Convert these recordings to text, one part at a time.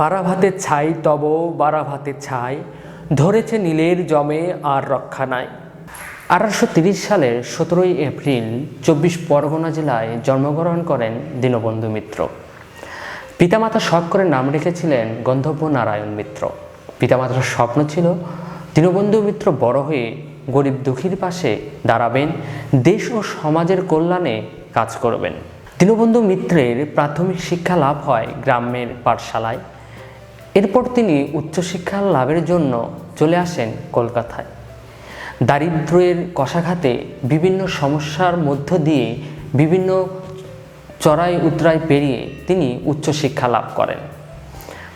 বারা ভাতে ছাই, তব বারা ভাতে ছাই। ধরেছে নীলের জমে আর রক্ষা নাই। আঠারোশো সালের সতেরোই এপ্রিল চব্বিশ পরগনা জেলায় জন্মগ্রহণ করেন দীনবন্ধু মিত্র। পিতামাতা শখ করে নাম রেখেছিলেন গন্ধর্ব নারায়ণ মিত্র। পিতামাতার স্বপ্ন ছিল দীনবন্ধু মিত্র বড় হয়ে গরিব দুঃখীর পাশে দাঁড়াবেন, দেশ ও সমাজের কল্যাণে কাজ করবেন। দীনবন্ধু মিত্রের প্রাথমিক শিক্ষা লাভ হয় গ্রামের পাঠশালায়। এরপর তিনি উচ্চশিক্ষা লাভের জন্য চলে আসেন কলকাতায়। দারিদ্র্যের কষাঘাতে বিভিন্ন সমস্যার মধ্য দিয়ে বিভিন্ন চড়াই উতরাই পেরিয়ে তিনি উচ্চশিক্ষা লাভ করেন।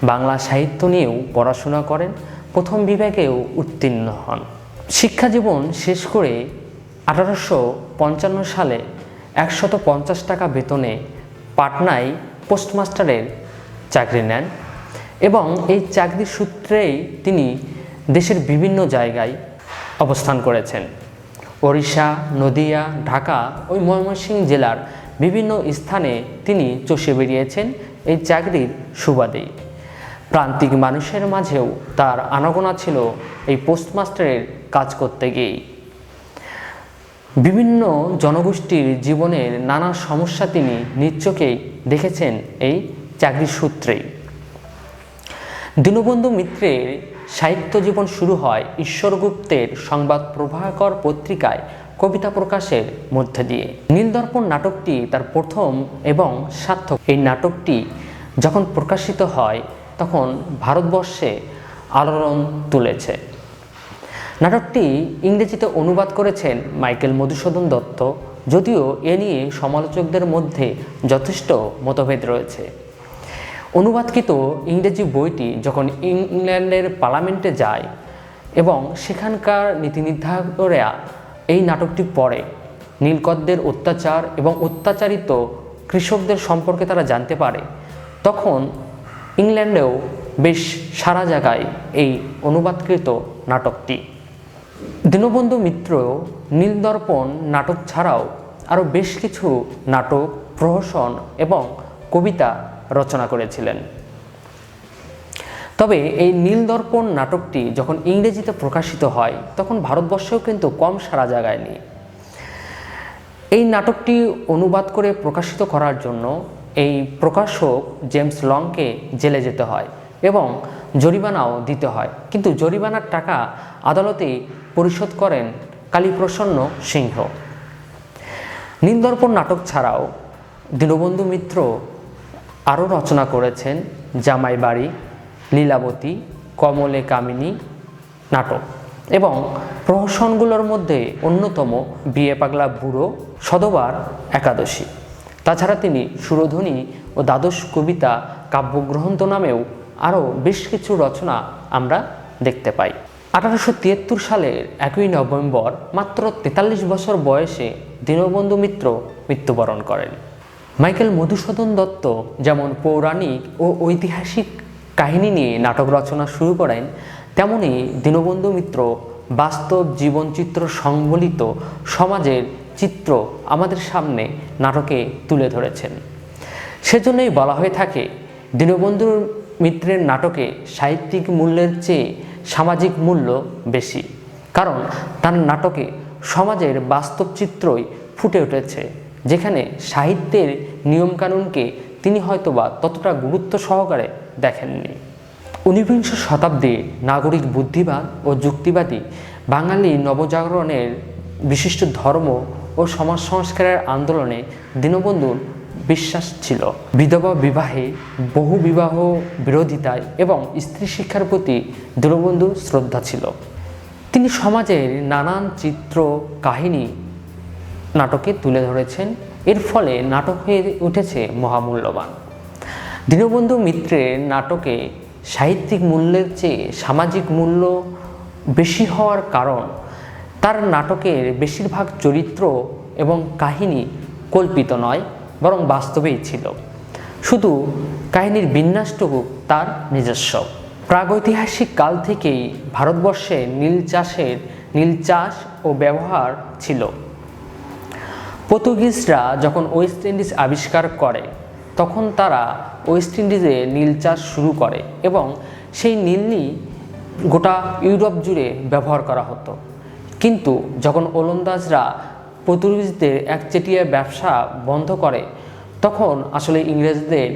বাংলা সাহিত্য নিয়েও পড়াশোনা করেন, প্রথম বিভাগেও উত্তীর্ণ হন। শিক্ষা জীবন শেষ করে আঠারোশো পঞ্চান্ন সালে একশত পঞ্চাশ টাকা বেতনে পাটনায় পোস্টমাস্টারের চাকরি নেন। এবং এই চাকরির সূত্রেই তিনি দেশের বিভিন্ন জায়গায় অবস্থান করেছেন। ওড়িশা, নদিয়া, ঢাকা ওই ময়মনসিংহ জেলার বিভিন্ন স্থানে তিনি চষে বেরিয়েছেন এই চাকরির সুবাদেই। প্রান্তিক মানুষের মাঝেও তার আনাগোনা ছিল এই পোস্টমাস্টারের কাজ করতে গিয়েই। বিভিন্ন জনগোষ্ঠীর জীবনের নানা সমস্যা তিনি নিচ্চকেই দেখেছেন এই চাকরির সূত্রেই। দীনবন্ধু মিত্রের সাহিত্য জীবন শুরু হয় ঈশ্বরগুপ্তের সংবাদ প্রভাকর পত্রিকায় কবিতা প্রকাশের মধ্যে দিয়ে। নীলদর্পণ নাটকটি তার প্রথম এবং সার্থক। এই নাটকটি যখন প্রকাশিত হয়, তখন ভারতবর্ষে আলোড়ন তুলেছে। নাটকটি ইংরেজিতে অনুবাদ করেছেন মাইকেল মধুসূদন দত্ত, যদিও এ নিয়ে সমালোচকদের মধ্যে যথেষ্ট মতভেদ রয়েছে। অনুবাদকৃত ইংরেজি বইটি যখন ইংল্যান্ডের পার্লামেন্টে যায় এবং সেখানকার নীতি নির্ধারকরা এই নাটকটি পড়ে নীলকদ্দের অত্যাচার এবং অত্যাচারিত কৃষকদের সম্পর্কে তারা জানতে পারে, তখন ইংল্যান্ডেও বেশ সারা জায়গায় এই অনুবাদকৃত নাটকটি। দীনবন্ধু মিত্র নীলদর্পণ নাটক ছাড়াও আরও বেশ কিছু নাটক, প্রহসন এবং কবিতা রচনা করেছিলেন। তবে এই নীলদর্পণ নাটকটি যখন ইংরেজিতে প্রকাশিত হয়, তখন ভারতবর্ষেও কিন্তু কম সারা জায়গায় নেই এই নাটকটি অনুবাদ করে প্রকাশিত করার জন্য এই প্রকাশক জেমস লংকে জেলে যেতে হয় এবং জরিমানাও দিতে হয়। কিন্তু জরিমানার টাকা আদালতেই পরিশোধ করেন কালীপ্রসন্ন সিংহ। নীলদর্পণ নাটক ছাড়াও দীনবন্ধু মিত্র আরও রচনা করেছেন জামাই বাড়ি লীলাবতী, কমলে কামিনী নাটক। এবং প্রহসনগুলোর মধ্যে অন্যতম বিয়ে পাগলা বুড়ো সদবার একাদশী। তাছাড়া তিনি সুরধ্বনি ও দ্বাদশ কবিতা কাব্যগ্রন্থ নামেও আরও বেশ কিছু রচনা আমরা দেখতে পাই। আঠারোশো তিয়াত্তর সালের একই নভেম্বর মাত্র তেতাল্লিশ বছর বয়সে দীনবন্ধু মিত্র মৃত্যুবরণ করেন। মাইকেল মধুসূদন দত্ত যেমন পৌরাণিক ও ঐতিহাসিক কাহিনী নিয়ে নাটক রচনা শুরু করেন, তেমনি দীনবন্ধু মিত্র বাস্তব জীবনচিত্র সংবলিত সমাজের চিত্র আমাদের সামনে নাটকে তুলে ধরেছেন। সেজন্যই বলা হয়ে থাকে, দীনবন্ধু মিত্রের নাটকে সাহিত্যিক মূল্যের চেয়ে সামাজিক মূল্য বেশি, কারণ তার নাটকে সমাজের বাস্তব চিত্রই ফুটে উঠেছে। যেখানে সাহিত্যের নিয়মকানুনকে তিনি হয়তোবা ততটা গুরুত্ব সহকারে দেখেননি। ঊনবিংশ শতাব্দীর নাগরিক বুদ্ধিবাদ ও যুক্তিবাদী বাঙালি নবজাগরণের বিশিষ্ট ধর্ম ও সমাজ সংস্কারের আন্দোলনে দীনবন্ধুর বিশ্বাস ছিল। বিধবা বিবাহে বহু বিবাহ বিরোধিতায় এবং স্ত্রী শিক্ষার প্রতি দীনবন্ধুর শ্রদ্ধা ছিল। তিনি সমাজের নানান চিত্র, কাহিনী নাটকে তুলে ধরেছেন। এর ফলে নাটক হয়ে উঠেছে মহামূল্যবান। দীনবন্ধু মিত্রের নাটকে সাহিত্যিক মূল্যের চেয়ে সামাজিক মূল্য বেশি হওয়ার কারণ তার নাটকের বেশিরভাগ চরিত্র এবং কাহিনী কল্পিত নয়, বরং বাস্তবেই ছিল। শুধু কাহিনীর বিন্যাসটুকু তার নিজস্ব। প্রাগৈতিহাসিক কাল থেকেই ভারতবর্ষে নীল চাষের নীল চাষ ও ব্যবহার ছিল। পর্তুগিজরা যখন ওয়েস্ট ইন্ডিজ আবিষ্কার করে, তখন তারা ওয়েস্ট ইন্ডিজে নীল চাষ শুরু করে এবং সেই নীলই গোটা ইউরোপ জুড়ে ব্যবহার করা হতো। কিন্তু যখন ওলন্দাজরা পর্তুগিজদের একচেটিয়া ব্যবসা বন্ধ করে, তখন আসলে ইংরেজদের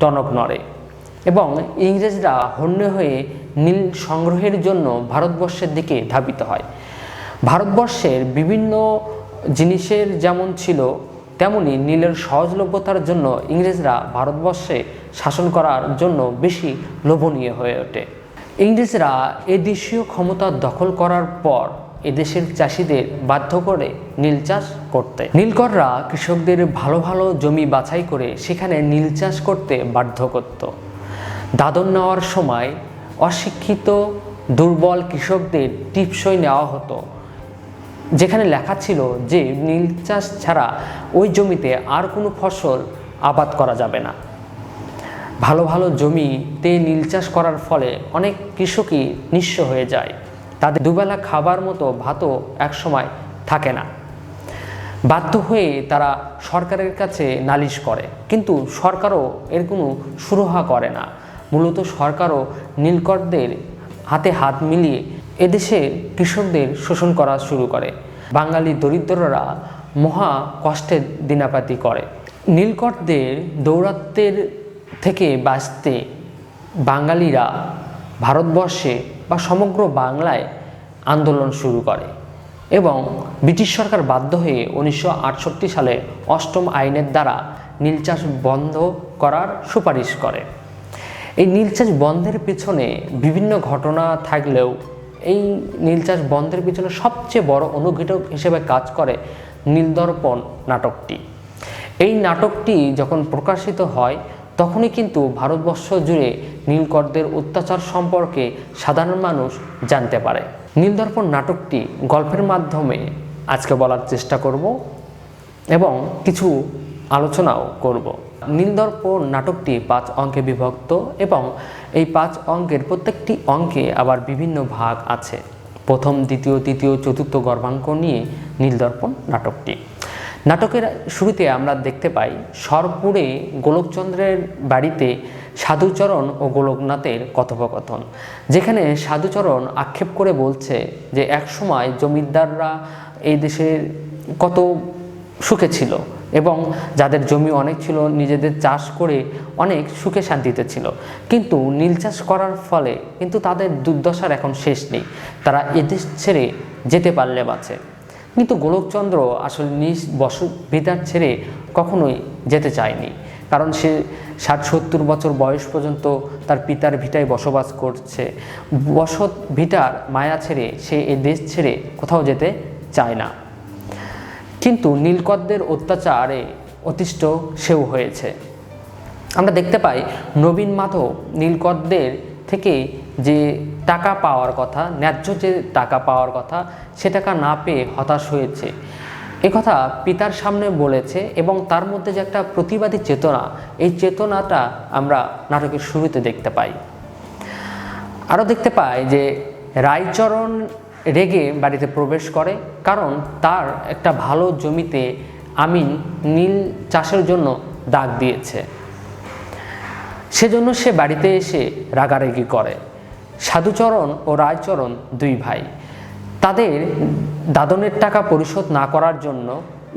টনক নড়ে এবং ইংরেজরা হন্য হয়ে নীল সংগ্রহের জন্য ভারতবর্ষের দিকে ধাবিত হয়। ভারতবর্ষের বিভিন্ন জিনিসের যেমন ছিল, তেমনি নীলের সহজলভ্যতার জন্য ইংরেজরা ভারতবর্ষে শাসন করার জন্য বেশি লোভনীয় হয়ে ওঠে। ইংরেজরা এ দেশীয় ক্ষমতা দখল করার পর এদেশের চাষিদের বাধ্য করে নীল চাষ করতে। নীলকররা কৃষকদের ভালো ভালো জমি বাছাই করে সেখানে নীল চাষ করতে বাধ্য করত। দাদন নেওয়ার সময় অশিক্ষিত, দুর্বল কৃষকদের টিপসই নেওয়া হতো। যেখানে লেখা ছিল যে নীল চাষ ছাড়া ওই জমিতে আর কোনো ফসল আবাদ করা যাবে না। ভালো ভালো জমিতে নীল চাষ করার ফলে অনেক কৃষকই নিঃস্ব হয়ে যায়। তাদের দুবেলা খাবার মতো ভাতও একসময় থাকে না। বাধ্য হয়ে তারা সরকারের কাছে নালিশ করে, কিন্তু সরকারও এর কোনো সুরহা করে না। মূলত সরকারও নীলকরদের হাতে হাত মিলিয়ে এদেশে কৃষকদের শোষণ করা শুরু করে। বাঙালি দরিদ্ররা মহা কষ্টের দিনাপাতি করে। নীলকরদের দৌরাত্মের থেকে বাঁচতে বাঙালিরা ভারতবর্ষে বা সমগ্র বাংলায় আন্দোলন শুরু করে এবং ব্রিটিশ সরকার বাধ্য হয়ে উনিশশো আটষট্টি সালে অষ্টম আইনের দ্বারা নীল চাষ বন্ধ করার সুপারিশ করে। এই নীল চাষ বন্ধের পিছনে বিভিন্ন ঘটনা থাকলেও এই নীল চাষ বন্ধের পিছনে সবচেয়ে বড় অনুঘটক হিসেবে কাজ করে নীলদর্পণ নাটকটি। এই নাটকটি যখন প্রকাশিত হয়, তখনই কিন্তু ভারতবর্ষ জুড়ে নীলকরদের অত্যাচার সম্পর্কে সাধারণ মানুষ জানতে পারে। নীলদর্পণ নাটকটি গল্পের মাধ্যমে আজকে বলার চেষ্টা করব এবং কিছু আলোচনাও করব। নীলদর্পণ নাটকটি পাঁচ অঙ্কে বিভক্ত এবং এই পাঁচ অঙ্কের প্রত্যেকটি অঙ্কে আবার বিভিন্ন ভাগ আছে। প্রথম, দ্বিতীয়, তৃতীয়, চতুর্থ গর্ভাঙ্ক নিয়ে নীলদর্পণ নাটকটি। নাটকের শুরুতে আমরা দেখতে পাই, সরপুরে গোলকচন্দ্রের বাড়িতে সাধুচরণ ও গোলকনাথের কথোপকথন, যেখানে সাধুচরণ আক্ষেপ করে বলছে যে, একসময় জমিদাররা এই দেশের কত সুখে ছিল এবং যাদের জমি অনেক ছিল, নিজেদের চাষ করে অনেক সুখে শান্তিতে ছিল। কিন্তু নীল চাষ করার ফলে কিন্তু তাদের দুর্দশার এখন শেষ নেই। তারা এদেশ ছেড়ে যেতে পারলে বাঁচে। কিন্তু গোলকচন্দ্র আসলে নিজ বসতভিটার ছেড়ে কখনোই যেতে চায়নি। কারণ সে ষাট সত্তর বছর বয়স পর্যন্ত তার পিতার ভিটায় বসবাস করছে। বসত ভিটার মায়া ছেড়ে সে এ দেশ ছেড়ে কোথাও যেতে চায় না। কিন্তু নীলকদ্দের অত্যাচারে অতিষ্ঠ সেও হয়েছে। আমরা দেখতে পাই নবীন মাধব নীলকদ্দের থেকে যে টাকা পাওয়ার কথা, ন্যায্য যে টাকা পাওয়ার কথা, সে টাকা না পেয়ে হতাশ হয়েছে। এ কথা পিতার সামনে বলেছে এবং তার মধ্যে যে একটা প্রতিবাদী চেতনা, এই চেতনাটা আমরা নাটকের শুরুতে দেখতে পাই। আরও দেখতে পাই যে রায়চরণ রেগে বাড়িতে প্রবেশ করে, কারণ তার একটা ভালো জমিতে আমিন নীল চাষের জন্য দাগ দিয়েছে। সেজন্য সে বাড়িতে এসে রাগারাগি করে। সাধুচরণ ও রায়চরণ দুই ভাই। তাদের দাদনের টাকা পরিশোধ না করার জন্য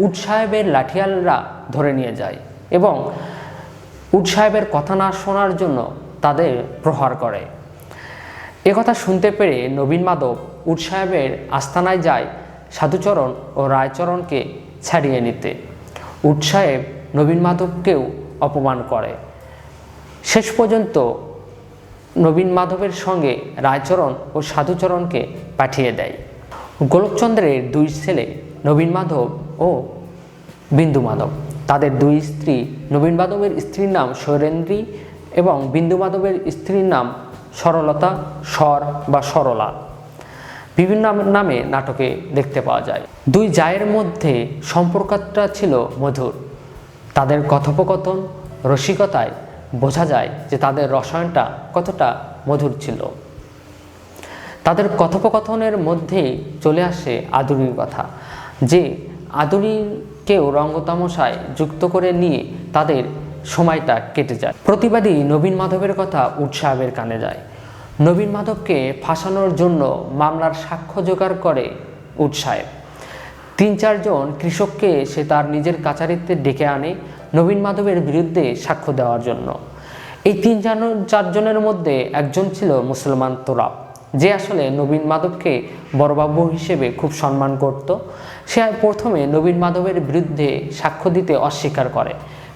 উট সাহেবের লাঠিয়ালরা ধরে নিয়ে যায় এবং উট সাহেবের কথা না শোনার জন্য তাদের প্রহার করে। একথা শুনতে পেরে নবীন মাধব উট সাহেবের আস্তানায় যায় সাধুচরণ ও রায়চরণকে ছাড়িয়ে নিতে। উট সাহেব নবীন মাধবকেও অপমান করে। শেষ পর্যন্ত নবীন মাধবের সঙ্গে রায়চরণ ও সাধুচরণকে পাঠিয়ে দেয়। গোলকচন্দ্রের দুই ছেলে নবীন মাধব ও বিন্দু মাধব। তাদের দুই স্ত্রী নবীন মাধবের স্ত্রীর নাম শৈরেন্দ্রী এবং বিন্দু মাধবের স্ত্রীর নাম সরলতা, স্বর বা সরলা। বিভিন্ন নামে নাটকে দেখতে পাওয়া যায়। দুই জায়ের মধ্যে সম্পর্কটা ছিল মধুর। তাদের কথোপকথন, রসিকতায় বোঝা যায় যে তাদের রসায়নটা কতটা মধুর ছিল। তাদের কথোপকথনের মধ্যেই চলে আসে আদুরির কথা, যে আদুরিকেও রঙ্গতামশায় যুক্ত করে নিয়ে তাদের সময়টা কেটে যায়। প্রতিবাদী নবীন মাধবের কথা উৎসাহের কানে যায়। নবীন মাধবকে ফাঁসানোর জন্য মামলার সাক্ষ্য জোগাড় করে উৎসাহেব তিন চারজন কৃষককে সে তার নিজের কাচারিতে ডেকে আনে নবীন মাধবের বিরুদ্ধে সাক্ষ্য দেওয়ার জন্য। এই তিন চার চারজনের মধ্যে একজন ছিল মুসলমান তোরাব যে আসলে নবীন মাধবকে বড়বাবু হিসেবে খুব সম্মান করত। সে প্রথমে নবীন মাধবের বিরুদ্ধে সাক্ষ্য দিতে অস্বীকার করে।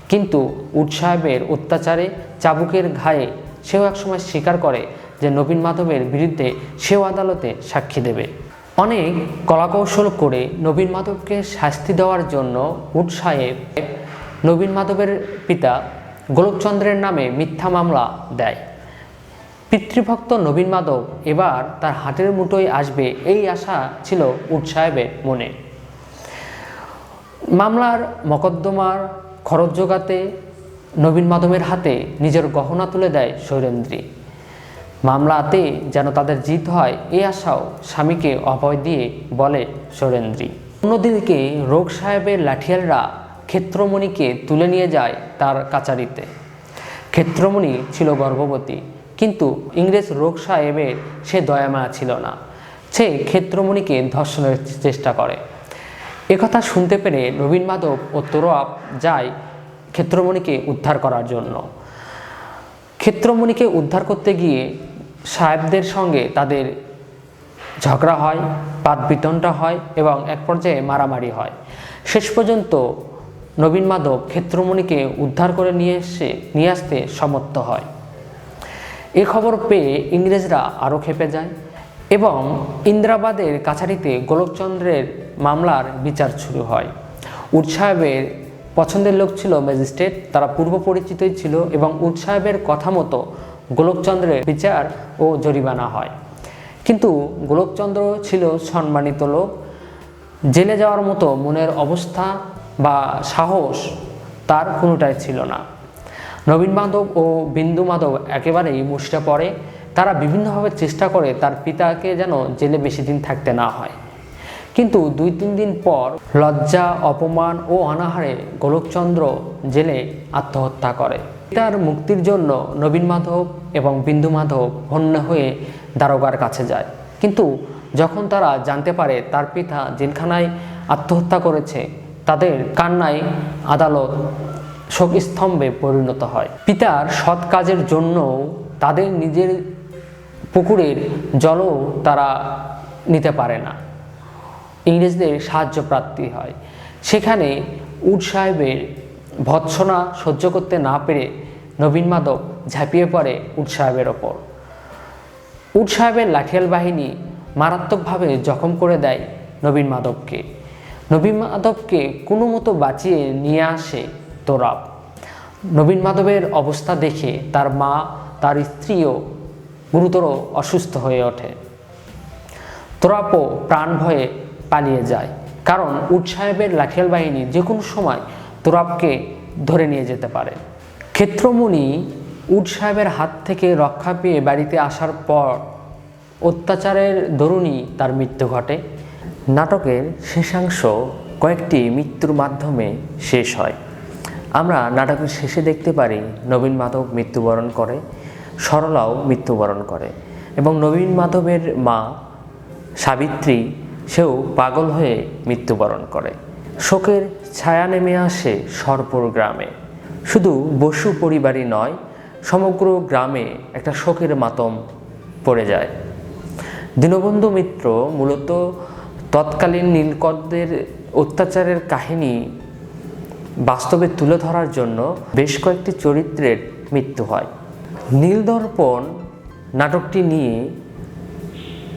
কিন্তু উট সাহেবের অত্যাচারে চাবুকের ঘায়ে সেও একসময় স্বীকার করে যে নবীন মাধবের বিরুদ্ধে সেও আদালতে সাক্ষী দেবে। অনেক কলাকৌশল করে নবীন মাধবকে শাস্তি দেওয়ার জন্য উট সাহেব নবীন মাধবের পিতা গোলকচন্দ্রের নামে মিথ্যা মামলা দেয়। পিতৃভক্ত নবীন মাধব এবার তার হাতের মুঠোয় আসবে এই আশা ছিল উট সাহেবের মনে। মামলার মকদ্দমার খরচ জোগাতে নবীন মাধবের হাতে নিজের গহনা তুলে দেয় শৈলেন্দ্রী। মামলাতে যেন তাদের জিত হয় এই আশাও স্বামীকে অভয় দিয়ে বলে সুরেন্দ্রী। অন্যদিকে রোগ সাহেবের লাঠিয়ালরা ক্ষেত্রমণিকে তুলে নিয়ে যায় তার কাচারিতে। ক্ষেত্রমণি ছিল গর্ভবতী, কিন্তু ইংরেজ রোগ সাহেবের সে দয়ামায়া ছিল না। সে ক্ষেত্রমণিকে ধর্ষণের চেষ্টা করে। একথা শুনতে পেরে নবীন মাধব ও তোরপ যায় ক্ষেত্রমণিকে উদ্ধার করার জন্য। ক্ষেত্রমণিকে উদ্ধার করতে গিয়ে সাহেবদের সঙ্গে তাদের ঝগড়া হয় বিতনটা হয় এবং এক পর্যায়ে মারামারি হয়। শেষ পর্যন্ত নবীন মাধব ক্ষেত্রমণিকে উদ্ধার করে নিয়ে এসে, নিয়ে আসতে সমর্থ হয়। এ খবর পেয়ে ইংরেজরা আরও খেপে যায় এবং ইন্দ্রাবাদের কাছারিতে গোলকচন্দ্রের মামলার বিচার শুরু হয়। উট সাহেবের পছন্দের লোক ছিল ম্যাজিস্ট্রেট, তারা পূর্ব পরিচিতই ছিল এবং উট সাহেবের কথা মতো গোলকচন্দ্রের বিচার ও জরিমানা হয়। কিন্তু গোলকচন্দ্র ছিল সম্মানিত লোক। জেলে যাওয়ার মতো মনের অবস্থা বা সাহস তার কোনোটাই ছিল না। নবীন মাধব ও বিন্দু মাধব একেবারেই মুষড়ে পড়ে। তারা বিভিন্নভাবে চেষ্টা করে তার পিতাকে যেন জেলে বেশি দিন থাকতে না হয়। কিন্তু দুই তিন দিন পর লজ্জা, অপমান ও অনাহারে গোলকচন্দ্র জেলে আত্মহত্যা করে। পিতার মুক্তির জন্য নবীন মাধব এবং বিন্দু মাধব হন্য হয়ে দারোগার কাছে যায়। কিন্তু যখন তারা জানতে পারে তার পিতা জেলখানায় আত্মহত্যা করেছে, তাদের কান্নায় আদালত শোকস্তম্ভে পরিণত হয়। পিতার সৎ কাজের জন্য তাদের নিজের পুকুরের জলও তারা নিতে পারে না। ইংরেজদের সাহায্য প্রাপ্তি হয়। সেখানে উড সাহেবের ভৎসনা সহ্য করতে না পেরে নবীন মাধব ঝাঁপিয়ে পড়ে উট সাহেবের ওপর। উড সাহেবের লাঠিয়াল বাহিনী মারাত্মকভাবে জখম করে দেয় নবীন মাধবকে। নবীন মাধবকে কোনো মতো বাঁচিয়ে নিয়ে আসে তোরাব। নবীন মাধবের অবস্থা দেখে তার মা, তার স্ত্রীও গুরুতর অসুস্থ হয়ে ওঠে। তোরাপও প্রাণ ভয়ে পালিয়ে যায়। কারণ উট সাহেবের লাঠিয়াল বাহিনী যে কোনো সময় তোরাবকে ধরে নিয়ে যেতে পারে। ক্ষেত্রমণি উট সাহেবের হাত থেকে রক্ষা পেয়ে বাড়িতে আসার পর অত্যাচারের দরুণই তার মৃত্যু ঘটে। নাটকের শেষাংশ কয়েকটি মৃত্যুর মাধ্যমে শেষ হয়। আমরা নাটকের শেষে দেখতে পারি, নবীন মাধব মৃত্যুবরণ করে, সরলাও মৃত্যুবরণ করে এবং নবীন মাধবের মা সাবিত্রী সেও পাগল হয়ে মৃত্যুবরণ করে। শোকের ছায়া নেমে আসে সরপুর গ্রামে। শুধু বসু পরিবারই নয়, সমগ্র গ্রামে একটা শোকের মাতম পড়ে যায়। দীনবন্ধু মিত্র মূলত তৎকালীন নীলকরদের অত্যাচারের কাহিনী বাস্তবে তুলে ধরার জন্য বেশ কয়েকটি চরিত্রের মৃত্যু হয়। নীলদর্পণ নাটকটি নিয়ে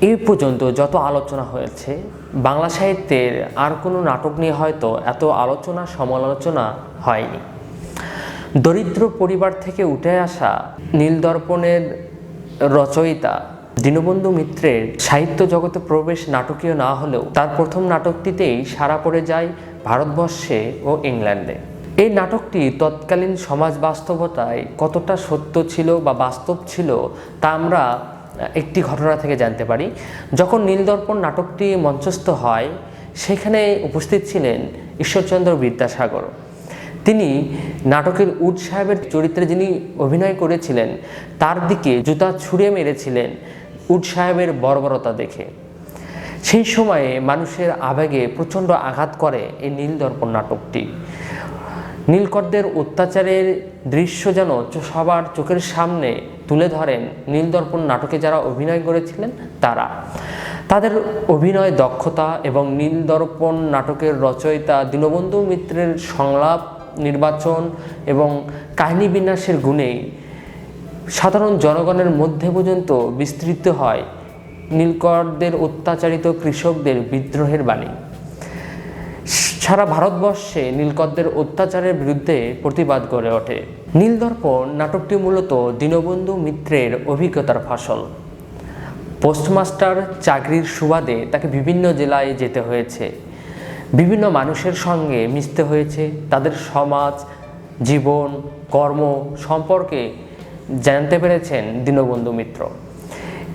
এই পর্যন্ত যত আলোচনা হয়েছে বাংলা সাহিত্যের আর কোনো নাটক নিয়ে হয়তো এত আলোচনা, সমালোচনা হয়নি। দরিদ্র পরিবার থেকে উঠে আসা নীলদর্পণের রচয়িতা দীনবন্ধু মিত্রের সাহিত্য জগতে প্রবেশ নাটকীয় না হলেও তার প্রথম নাটকটিতেই সারা পড়ে যায় ভারতবর্ষে ও ইংল্যান্ডে। এই নাটকটি তৎকালীন সমাজ বাস্তবতায় কতটা সত্য ছিল বা বাস্তব ছিল তা আমরা একটি ঘটনা থেকে জানতে পারি। যখন নীলদর্পণ নাটকটি মঞ্চস্থ হয়, সেখানে উপস্থিত ছিলেন ঈশ্বরচন্দ্র বিদ্যাসাগর। তিনি নাটকের উড সাহেবের চরিত্রে যিনি অভিনয় করেছিলেন, তার দিকে জুতা ছুঁড়ে মেরেছিলেন উড সাহেবের বর্বরতা দেখে। সেই সময়ে মানুষের আবেগে প্রচণ্ড আঘাত করে এই নীল দর্পণ নাটকটি। নীলকরদের অত্যাচারের দৃশ্য যেন সবার চোখের সামনে তুলে ধরেন নীলদর্পণ নাটকে যারা অভিনয় করেছিলেন তারা। তাদের অভিনয় দক্ষতা এবং নীলদর্পণ নাটকের রচয়িতা দীনবন্ধু মিত্রের সংলাপ, নির্বাচন এবং কাহিনী বিন্যাসের গুণে সাধারণ জনগণের মধ্যে পর্যন্ত বিস্তৃত হয় নীলকরদের অত্যাচারিত কৃষকদের বিদ্রোহের বাণী। সারা ভারতবর্ষে নীলকরদের অত্যাচারের বিরুদ্ধে প্রতিবাদ গড়ে ওঠে। নীলদর্পণ নাটকটি মূলত দীনবন্ধু মিত্রের অভিজ্ঞতার ফসল। পোস্টমাস্টার চাকরির সুবাদে তাকে বিভিন্ন জেলায় যেতে হয়েছে। বিভিন্ন মানুষের সঙ্গে মিশতে হয়েছে। তাদের সমাজ, জীবন, কর্ম সম্পর্কে জানতে পেরেছেন দীনবন্ধু মিত্র।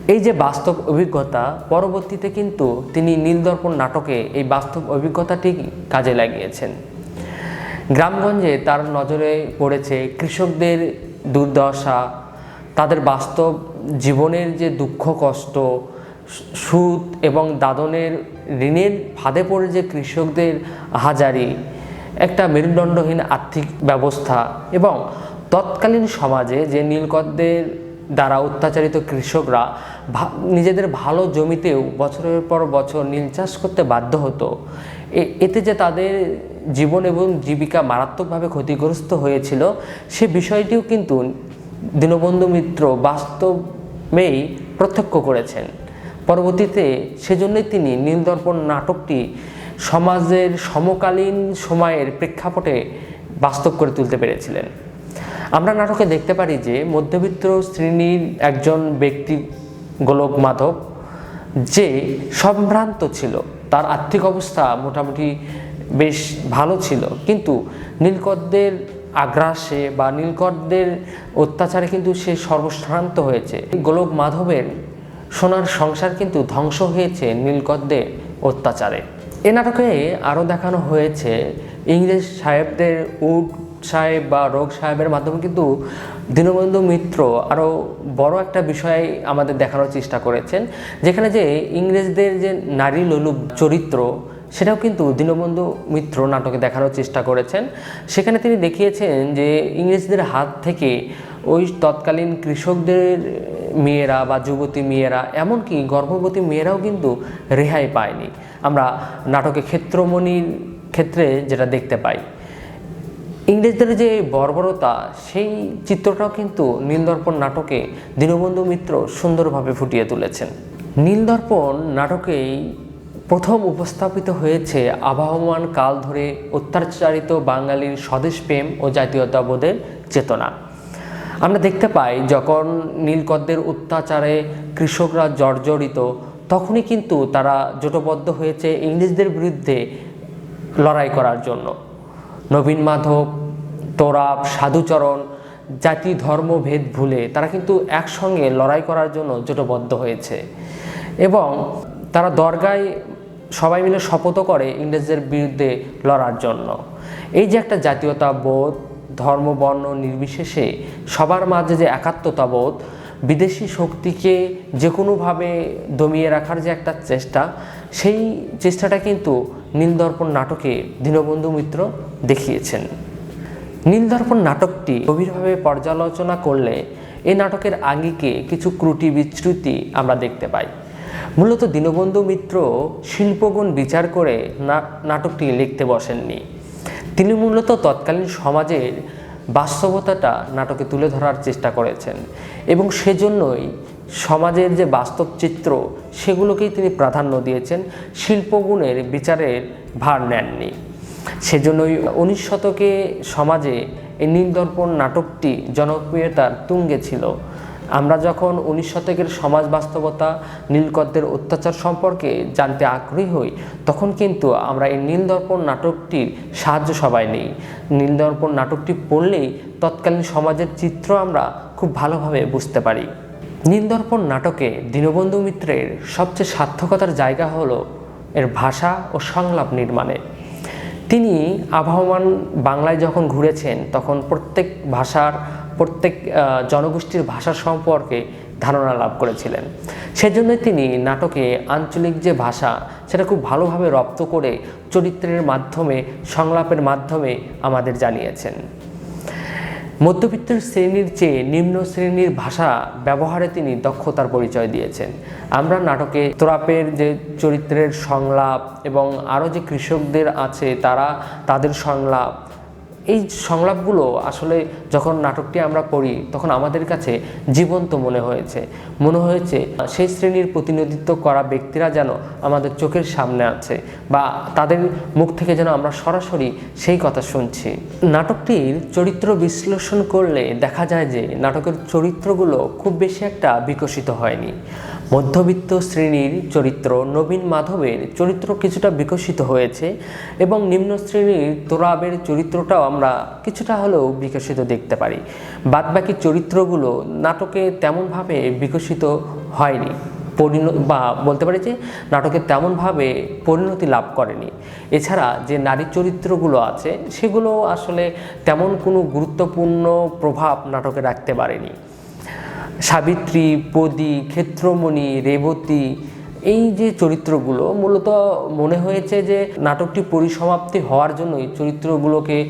এই যে বাস্তব অভিজ্ঞতা, পরবর্তীতে কিন্তু তিনি নীলদর্পণ নাটকে এই বাস্তব অভিজ্ঞতাটি কাজে লাগিয়েছেন। গ্রামগঞ্জে তার নজরে পড়েছে কৃষকদের দুর্দশা, তাদের বাস্তব জীবনের যে দুঃখ, কষ্ট, সুদ এবং দাদনের ঋণের ফাঁদে পড়ে যে কৃষকদের হাজারি, একটা মেরুদণ্ডহীন আর্থিক ব্যবস্থা এবং তৎকালীন সমাজে যে নীলকরদের দ্বারা অত্যাচারিত কৃষকরা নিজেদের ভালো জমিতেও বছরের পর বছর নীল চাষ করতে বাধ্য হতো এতে যে তাদের জীবন এবং জীবিকা মারাত্মকভাবে ক্ষতিগ্রস্ত হয়েছিল, সে বিষয়টিও কিন্তু দীনবন্ধু মিত্র বাস্তবেই প্রত্যক্ষ করেছেন। পরবর্তীতে সেজন্যই তিনি নীলদর্পণ নাটকটি সমাজের সমকালীন সময়ের প্রেক্ষাপটে বাস্তব করে তুলতে পেরেছিলেন। আমরা নাটকে দেখতে পারি যে মধ্যবিত্ত শ্রেণির একজন ব্যক্তি গোলক মাধব, যে সম্ভ্রান্ত ছিল। তার আর্থিক অবস্থা মোটামুটি বেশ ভালো ছিল। কিন্তু নীলকরদের আগ্রাসে বা নীলকরদের অত্যাচারে কিন্তু সে সর্বশ্রান্ত হয়েছে। গোলক মাধবের সোনার সংসার কিন্তু ধ্বংস হয়েছে নীলকরদের অত্যাচারে। এ নাটকে আরও দেখানো হয়েছে, ইংরেজ সাহেবদের উড সাহেব বা রোগ সাহেবের মাধ্যমে কিন্তু দীনবন্ধু মিত্র আরও বড় একটা বিষয় আমাদের দেখানোর চেষ্টা করেছেন, যেখানে যে ইংরেজদের যে নারী লোলুপ চরিত্র সেটাও কিন্তু দীনবন্ধু মিত্র নাটকে দেখানোর চেষ্টা করেছেন। সেখানে তিনি দেখিয়েছেন যে ইংরেজদের হাত থেকে ওই তৎকালীন কৃষকদের মেয়েরা বা যুবতী মেয়েরা, এমনকি গর্ভবতী মেয়েরাও কিন্তু রেহাই পায়নি। আমরা নাটকে ক্ষেত্রমণির ক্ষেত্রে যেটা দেখতে পাই, ইংরেজদের যে বর্বরতা, সেই চিত্রটাও কিন্তু নীলদর্পণ নাটকে দীনবন্ধু মিত্র সুন্দরভাবে ফুটিয়ে তুলেছেন। নীলদর্পণ নাটকেই প্রথম উপস্থাপিত হয়েছে আবহমান কাল ধরে অত্যাচারিত বাঙালির স্বদেশপ্রেম ও জাতীয়তাবোধের চেতনা। আমরা দেখতে পাই, যখন নীলকরদের অত্যাচারে কৃষকরা জর্জরিত, তখনই কিন্তু তারা জোটবদ্ধ হয়েছে ইংরেজদের বিরুদ্ধে লড়াই করার জন্য। নবীন মাধব, তোরাব, সাধুচরণ, জাতি, ধর্ম, ভেদ ভুলে তারা কিন্তু একসঙ্গে লড়াই করার জন্য জোটবদ্ধ হয়েছে। এবং তারা দরগায় সবাই মিলে শপথও করে ইংরেজদের বিরুদ্ধে লড়ার জন্য। এই যে একটা জাতীয়তা বোধ ধর্ম, বর্ণ নির্বিশেষে সবার মাঝে যে একাত্মতা বোধ বিদেশি শক্তিকে যে কোনোভাবে দমিয়ে রাখার যে একটা চেষ্টা, সেই চেষ্টাটা কিন্তু নীলদর্পণ নাটকে দীনবন্ধু মিত্র দেখিয়েছেন। নীলদর্পণ নাটকটি গভীরভাবে পর্যালোচনা করলে এই নাটকের আঙ্গিকে কিছু ত্রুটি বিচ্যুতি আমরা দেখতে পাই। মূলত দীনবন্ধু মিত্র শিল্পগুণ বিচার করে নাটকটি লিখতে বসেননি। তিনি মূলত তৎকালীন সমাজের বাস্তবতাটা নাটকে তুলে ধরার চেষ্টা করেছেন এবং সেজন্যই সমাজের যে বাস্তব চিত্র, সেগুলোকেই তিনি প্রাধান্য দিয়েছেন, শিল্পগুণের বিচারের ভার নেননি। সেজন্যই উনিশ শতকে সমাজে এই নীলদর্পণ নাটকটি জনপ্রিয়তার তুঙ্গে ছিল। আমরা যখন উনিশ শতকের সমাজ বাস্তবতা নীলকরদের অত্যাচার সম্পর্কে জানতে আগ্রহী হই, তখন কিন্তু আমরা এই নীলদর্পণ নাটকটির সাহায্য সবাই নেই। নীলদর্পণ নাটকটি পড়লেই তৎকালীন সমাজের চিত্র আমরা খুব ভালোভাবে বুঝতে পারি। নীলদর্পণ নাটকে দীনবন্ধু মিত্রের সবচেয়ে সার্থকতার জায়গা হলো এর ভাষা ও সংলাপ নির্মাণে। তিনি আবহমান বাংলায় যখন ঘুরেছেন, তখন প্রত্যেক ভাষার প্রত্যেক জনগোষ্ঠীর ভাষা সম্পর্কে ধারণা লাভ করেছিলেন। সেজন্যই তিনি নাটকে আঞ্চলিক যে ভাষা, সেটা খুব ভালোভাবে রপ্ত করে চরিত্রের মাধ্যমে, সংলাপের মাধ্যমে আমাদের জানিয়েছেন। মধ্যবিত্ত শ্রেণির চেয়ে নিম্ন শ্রেণির ভাষা ব্যবহারে তিনি দক্ষতার পরিচয় দিয়েছেন। আমরা নাটকে তোরাপের যে চরিত্রের সংলাপ এবং আরও যে কৃষকদের আছে, তারা তাদের সংলাপ এই সংলাপগুলো আসলে যখন নাটকটি আমরা পড়ি, তখন আমাদের কাছে জীবন্ত মনে হয়েছে। মনে হয়েছে, সেই শ্রেণির প্রতিনিধিত্ব করা ব্যক্তিরা যেন আমাদের চোখের সামনে আছে বা তাদের মুখ থেকে যেন আমরা সরাসরি সেই কথা শুনছি। নাটকটির চরিত্র বিশ্লেষণ করলে দেখা যায় যে, নাটকের চরিত্রগুলো খুব বেশি একটা বিকশিত হয়নি। মধ্যবিত্ত শ্রেণির চরিত্র নবীন মাধবের চরিত্র কিছুটা বিকশিত হয়েছে এবং নিম্ন শ্রেণির তোরাবের চরিত্রটাও আমরা কিছুটা হলেও বিকশিত দেখতে পারি। বাদবাকি চরিত্রগুলো নাটকে তেমনভাবে বিকশিত হয়নি পরিণত বা বলতে পারি যে নাটকে তেমনভাবে পরিণতি লাভ করেনি। এছাড়া যে নারী চরিত্রগুলো আছে সেগুলো আসলে তেমন কোনো গুরুত্বপূর্ণ প্রভাব নাটকে রাখতে পারেনি। সাবিত্রী পদী ক্ষেত্রমণি, রেবতী, এই যে চরিত্রগুলো, মূলত মনে হয়েছে যে নাটকটি পরিসমাপ্তি হওয়ার জন্যই চরিত্রগুলোকে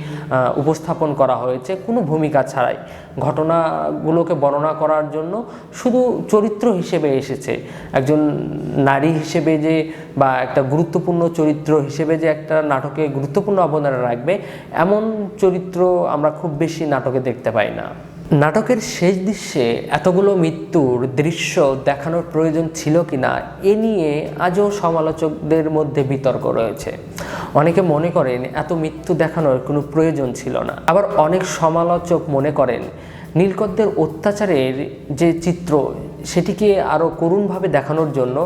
উপস্থাপন করা হয়েছে কোনো ভূমিকা ছাড়াই। ঘটনাগুলোকে বর্ণনা করার জন্য শুধু চরিত্র হিসেবে এসেছে। একজন নারী হিসেবে যে বা একটা গুরুত্বপূর্ণ চরিত্র হিসেবে যে একটা নাটকে গুরুত্বপূর্ণ অবদান রাখবে, এমন চরিত্র আমরা খুব বেশি নাটকে দেখতে পাই না। নাটকের শেষ দৃশ্যে এতগুলো মৃত্যুর দৃশ্য দেখানোর প্রয়োজন ছিল কি না এ নিয়ে আজও সমালোচকদের মধ্যে বিতর্ক রয়েছে। অনেকে মনে করেন এত মৃত্যু দেখানোর কোনো প্রয়োজন ছিল না। আবার অনেক সমালোচক মনে করেন নীলকদ্দের অত্যাচারের যে চিত্র, সেটিকে আরও করুণভাবে দেখানোর জন্য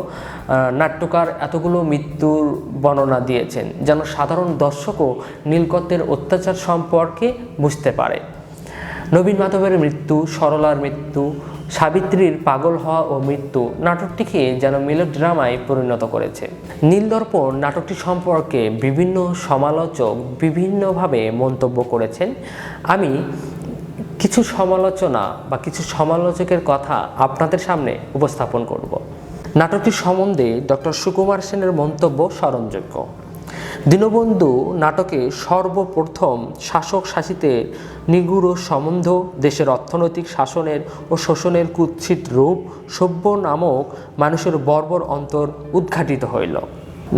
নাট্যকার এতগুলো মৃত্যুর বর্ণনা দিয়েছেন, যেন সাধারণ দর্শকও নীলকদ্দের অত্যাচার সম্পর্কে বুঝতে পারে। নবীন মাধবের মৃত্যু, সরলার মৃত্যু, সাবিত্রীর পাগল হওয়া ও মৃত্যু নাটকটিকে যেন মেলোড্রামায় পরিণত করেছে। নীলদর্পণ নাটকটি সম্পর্কে বিভিন্ন সমালোচক বিভিন্নভাবে মন্তব্য করেছেন। আমি কিছু সমালোচনা বা কিছু সমালোচকের কথা আপনাদের সামনে উপস্থাপন করব। নাটকটি সম্বন্ধে ডক্টর সুকুমার সেনের মন্তব্য স্মরণযোগ্য। দীনবন্ধু নাটকে সর্বপ্রথম শাসক শাসিতে নিগুড় সম্বন্ধ, দেশের অর্থনৈতিক শাসনের ও শোষণের কুৎসিত রূপ সভ্য নামক মানুষের বর্বর অন্তর উদ্ঘাটিত হইল।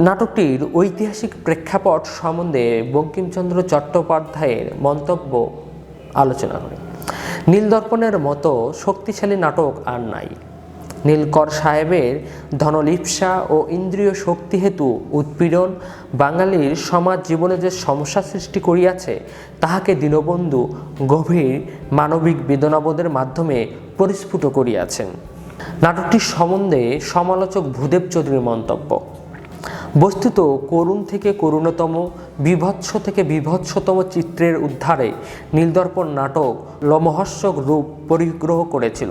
নাটকটির ঐতিহাসিক প্রেক্ষাপট সম্বন্ধে বঙ্কিমচন্দ্র চট্টোপাধ্যায়ের মন্তব্য আলোচনা করি। নীলদর্পণের মতো শক্তিশালী নাটক আর নাই। নীলকর সাহেবের ধনলিপ্সা ও ইন্দ্রিয় শক্তি হেতু উৎপীড়ন বাঙালির সমাজ জীবনে যে সমস্যা সৃষ্টি করিয়াছে, তাহাকে দীনবন্ধু গভীর মানবিক বেদনাবোধের মাধ্যমে পরিস্ফুট করিয়াছেন। নাটকটির সম্বন্ধে সমালোচক ভূদেব চৌধুরীর মন্তব্য। বস্তুত করুণ থেকে করুণতম বিভৎস থেকে বিভৎসতম চিত্রের উদ্ধারে নীলদর্পণ নাটক লমহর্ষক রূপ পরিগ্রহ করেছিল।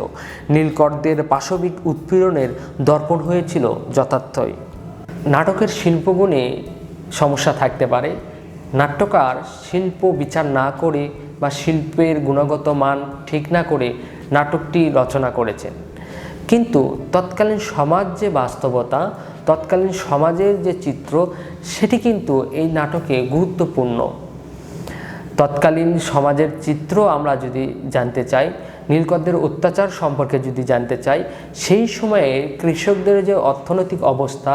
নীলকরদের পাশবিক উৎপীড়নের দর্পণ হয়েছিল যথার্থই। নাটকের শিল্পগুণে সমস্যা থাকতে পারে। নাট্যকার শিল্প বিচার না করে বা শিল্পের গুণগত মান ঠিক না করে নাটকটি রচনা করেছেন। কিন্তু তৎকালীন সমাজ যে বাস্তবতা, তৎকালীন সমাজের যে চিত্র, সেটি কিন্তু এই নাটকে গুরুত্বপূর্ণ। তৎকালীন সমাজের চিত্র আমরা যদি জানতে চাই নীলকদ্দের অত্যাচার সম্পর্কে যদি জানতে চাই, সেই সময়ে কৃষকদের যে অর্থনৈতিক অবস্থা,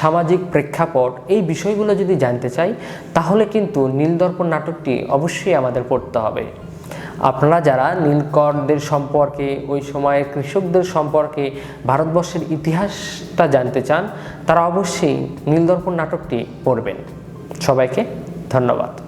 সামাজিক প্রেক্ষাপট, এই বিষয়গুলো যদি জানতে চাই, তাহলে কিন্তু নীলদর্পণ নাটকটি অবশ্যই আমাদের পড়তে হবে। আপনারা যারা নীলকরদের সম্পর্কে, ওই সময়ের কৃষকদের সম্পর্কে ভারতবর্ষের ইতিহাসটা জানতে চান, তারা অবশ্যই নীলদর্পণ নাটকটি পড়বেন। সবাইকে ধন্যবাদ।